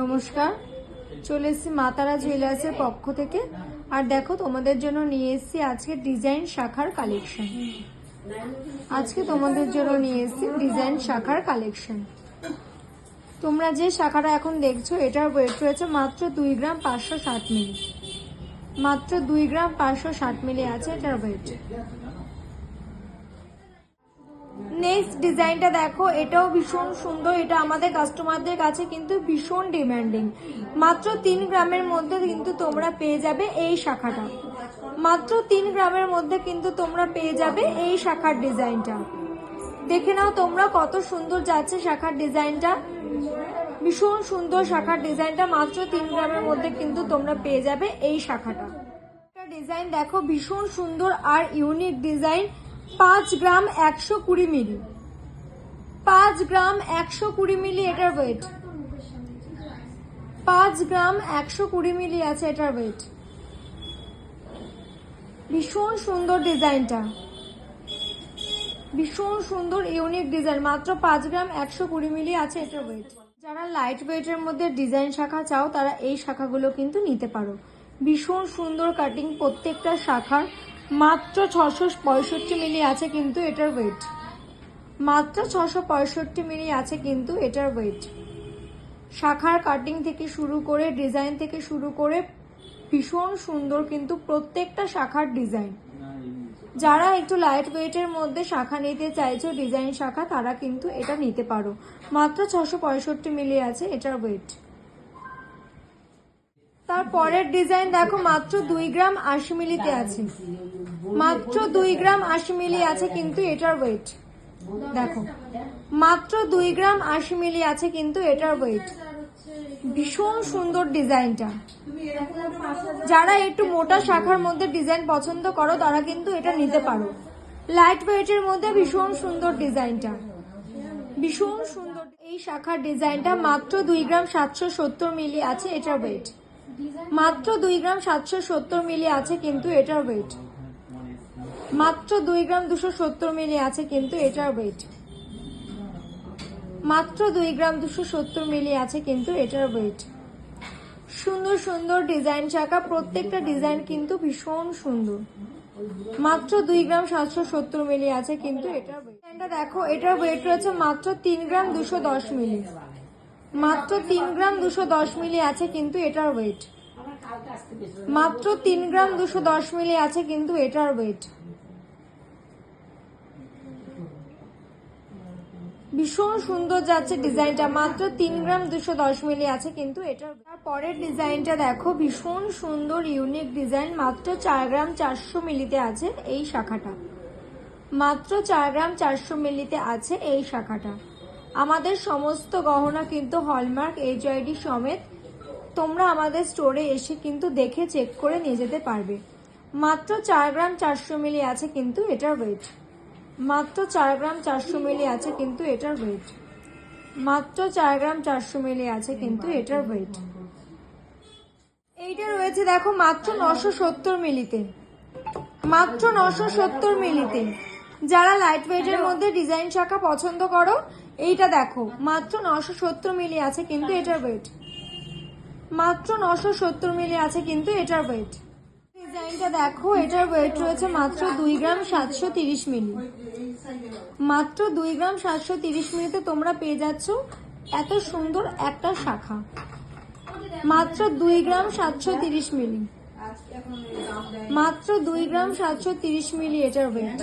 নমস্কার। চলে এসেছি মাতারা জুয়েলার্সের পক্ষ থেকে। আর দেখো, তোমাদের জন্য নিয়ে এসেছি আজকে ডিজাইন শাখার কালেকশন। আজকে তোমাদের জন্য নিয়ে এসেছি ডিজাইন শাখার কালেকশন। তোমরা যে শাখাটা এখন দেখছ, এটার ওয়েট রয়েছে মাত্র দুই গ্রাম পাঁচশো ষাট মিলি। মাত্র দুই গ্রাম পাঁচশো ষাট মিলি আছে এটার ওয়েট। নেক্সট ডিজাইনটা দেখো, এটাও ভীষণ সুন্দর, এটা আমাদের কাস্টমারদের কাছে কিন্তু ভীষণ ডিমান্ডিং মাত্র তিন গ্রামের মধ্যে কিন্তু তোমরা পেয়ে যাবে এই শাখাটা। মাত্র তিন গ্রামের মধ্যে কিন্তু তোমরা পেয়ে যাবে এই শাখার ডিজাইনটা দেখে নাও তোমরা কত সুন্দর যাচ্ছে শাখার ডিজাইনটা ভীষণ সুন্দর শাখার ডিজাইনটা মাত্র তিন গ্রামের মধ্যে কিন্তু তোমরা পেয়ে যাবে এই শাখাটা। ডিজাইন দেখো, ভীষণ সুন্দর আর ইউনিক ডিজাইন পাঁচ গ্রাম একশো কুড়ি মিলি। পাঁচ গ্রাম একশো কুড়ি মিলি এটার ওয়েট পাঁচ গ্রাম একশো কুড়ি মিলি আছে এটার ওয়েট ভীষণ সুন্দর ডিজাইনটা। ভীষণ সুন্দর ইউনিক ডিজাইন মাত্র পাঁচ গ্রাম একশো কুড়ি মিলি আছে এটার ওয়েট যারা লাইট ওয়েটের মধ্যে ডিজাইন শাখা চাও, তারা এই শাখাগুলো কিন্তু নিতে পারো। ভীষণ সুন্দর কাটিং প্রত্যেকটা শাখার। মাত্র ছশো পঁয়ষট্টি মিলি আছে কিন্তু এটার ওয়েট মাত্র ছশো পঁয়ষট্টি মিলি আছে কিন্তু এটার ওয়েট শাখার কাটিং থেকে শুরু করে ডিজাইন থেকে শুরু করে ভীষণ সুন্দর কিন্তু প্রত্যেকটা শাখার ডিজাইন যারা একটু লাইট ওয়েটের মধ্যে শাখা নিতে চাইছো ডিজাইন শাখা, তারা কিন্তু এটা নিতে পারো। মাত্র ছশো পঁয়ষট্টি মিলি আছে এটার ওয়েট তারপরের ডিজাইন দেখো, মাত্র দুই গ্রাম আশি মিলিতে আছে। মাত্র দুই গ্রাম আশি মিলি আছে কিন্তু এটার ওয়েট দেখো। মাত্র দুই গ্রাম আশি মিলি আছে কিন্তু এটার ওয়েট ভীষণ সুন্দর ডিজাইনটা। যারা একটু মোটা শাখার মধ্যে ডিজাইন পছন্দ করো, তারা কিন্তু এটা নিতে পারো। লাইট ওয়েটের মধ্যে ভীষণ সুন্দর ডিজাইনটা। ভীষণ সুন্দর। এই শাখার ডিজাইনটা মাত্র দুই গ্রাম সাতশো সত্তর মিলি আছে এটার ওয়েট মাত্র দুই গ্রাম সাতশো সত্তর মিলি আছে কিন্তু এটার ওয়েট মাত্র দুই গ্রাম দুশো সত্তর মিলি আছে কিন্তু এটার ওয়েট মাত্র দুই গ্রাম দুশো সত্তর মিলি আছে কিন্তু এটার ওয়েট সুন্দর সুন্দর ডিজাইন শাখা প্রত্যেকটা ডিজাইন কিন্তু ভীষণ সুন্দর। মাত্র দুই গ্রাম সাতশো সত্তর মিলি আছে কিন্তু এটার দেখো, এটার ওয়েট রয়েছে মাত্র তিন গ্রাম দুশো দশ মিলি। মাত্র তিন গ্রাম দুশো দশ মিলি আছে কিন্তু এটার ওয়েট মাত্র তিন গ্রাম দুশো দশ মিলি আছে কিন্তু এটার ওয়েট ভীষণ সুন্দর যাচ্ছে ডিজাইনটা। মাত্র তিন গ্রাম দুশো দশ মিলি আছে, কিন্তু এটার পরের ডিজাইনটা দেখো, ভীষণ সুন্দর ইউনিক ডিজাইন মাত্র চার গ্রাম চারশো মিলিতে আছে এই শাখাটা। মাত্র চার গ্রাম চারশো মিলিতে আছে এই শাখাটা। আমাদের সমস্ত গহনা কিন্তু হলমার্ক এইচআইডি সমেত তোমরা আমাদের স্টোরে এসে কিন্তু দেখে চেক করে নিয়ে যেতে পারবে। মাত্র চার গ্রাম চারশো মিলি আছে কিন্তু এটার ওয়েট মাত্র চার গ্রাম চারশো মিলি আছে কিন্তু এটার ওয়েট মাত্র চার গ্রাম চারশো মিলি আছে কিন্তু এটার ওয়েট এইটা রয়েছে দেখো মাত্র নশো সত্তর মিলিতে। মাত্র নশো সত্তর মিলিতে। যারা লাইট ওয়েটের মধ্যে ডিজাইন শাখা পছন্দ করো এইটা দেখো মাত্র নশো সত্তর মিলি আছে কিন্তু এটার ওয়েট মাত্র নশো সত্তর মিলি আছে কিন্তু এটার ওয়েট ডিজাইনটা দেখো, এটার ওয়েট রয়েছে মাত্র দুই গ্রাম সাতশো তিরিশ মিলি। মাত্র দুই গ্রাম সাতশো তিরিশ মিলিতে তোমরা পেয়ে যাচ্ছ এত সুন্দর একটা শাখা। মাত্র দুই গ্রাম সাতশো তিরিশ মিলি। মাত্র দুই গ্রাম সাতশো তিরিশ মিলি এটার ওয়েট